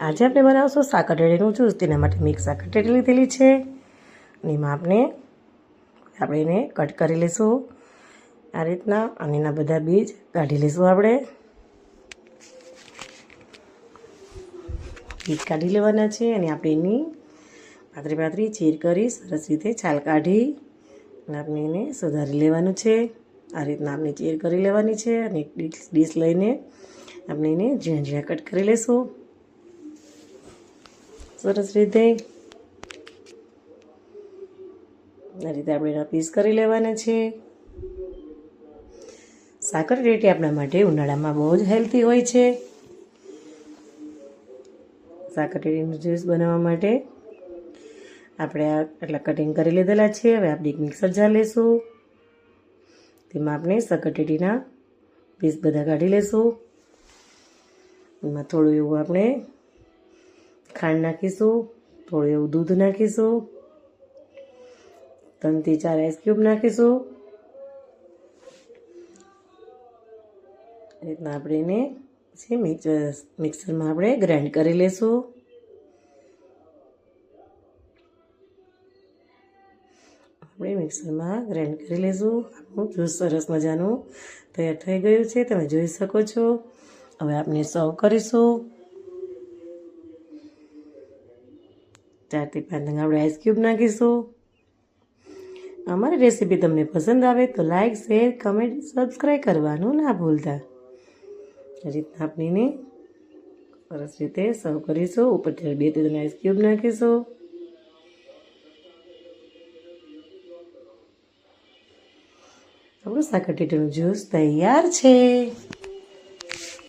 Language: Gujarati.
આજે આપણે બનાવશું સાકરટેટીનું જ્યુસ તેના માટે મિક્સ સાકરટેટી લીધેલી છે. અને એમાં આપણે આપણે એને કટ કરી લઈશું. આ રીતના અને એના બધા બીજ કાઢી લઈશું આપણે. બીજ કાઢી લેવાના છે અને આપણે એની પાતળી પાતળી ચીર કરી સરસ રીતે છાલ કાઢી અને આપણે એને સુધારી લેવાનું છે. આ રીતના આપણે ચીર કરી લેવાની છે અને ડીશ ડીશ લઈને આપણે એને ઝીણા ઝીણા કટ કરી લઈશું. સરસ રીતે. આ રીતે આપણે એના પીસ કરી લેવાના છે. સાકર રેટી આપણા માટે ઉનાળામાં બહુ જ હેલ્ધી હોય છે. સાકર રેટીનું જ્યુસ બનાવવા માટે આપણે આ આટલા કટિંગ કરી લીધેલા છે. હવે આપણે એક મિક્સર જાર લઈશું તેમાં આપણે સકટેટીના પીસ બધા કાઢી લઈશું એમાં થોડું એવું આપણે ખાંડ નાખીશું, થોડું એવું દૂધ નાખીશું ત્રણથી ચાર આઈસ ક્યુબ નાખીશું. રીતના આપણે એને પછી મિક્સરમાં આપણે ગ્રાઇન્ડ કરી લઈશું આપણે મિક્સરમાં ગ્રાઇન્ડ કરી લઈશું આપણું જ્યુસ સરસ મજાનું તૈયાર થઈ ગયું છે. તમે જોઈ શકો છો. હવે આપણે સર્વ કરીશું. ચારથી પાંચ નંગ આપણે આઈસ નાખીશું. અમારી રેસીપી તમને પસંદ આવે તો લાઈક શેર કમેન્ટ સબસ્ક્રાઈબ કરવાનું ના ભૂલતા. રીતના આપણીને સરસ રીતે સર્વ કરીશું. ઉપર બે ત્રણ આઈસ ક્યુબ નાખીશું. આપણું સાકર ટેટીનું જ્યુસ તૈયાર છે.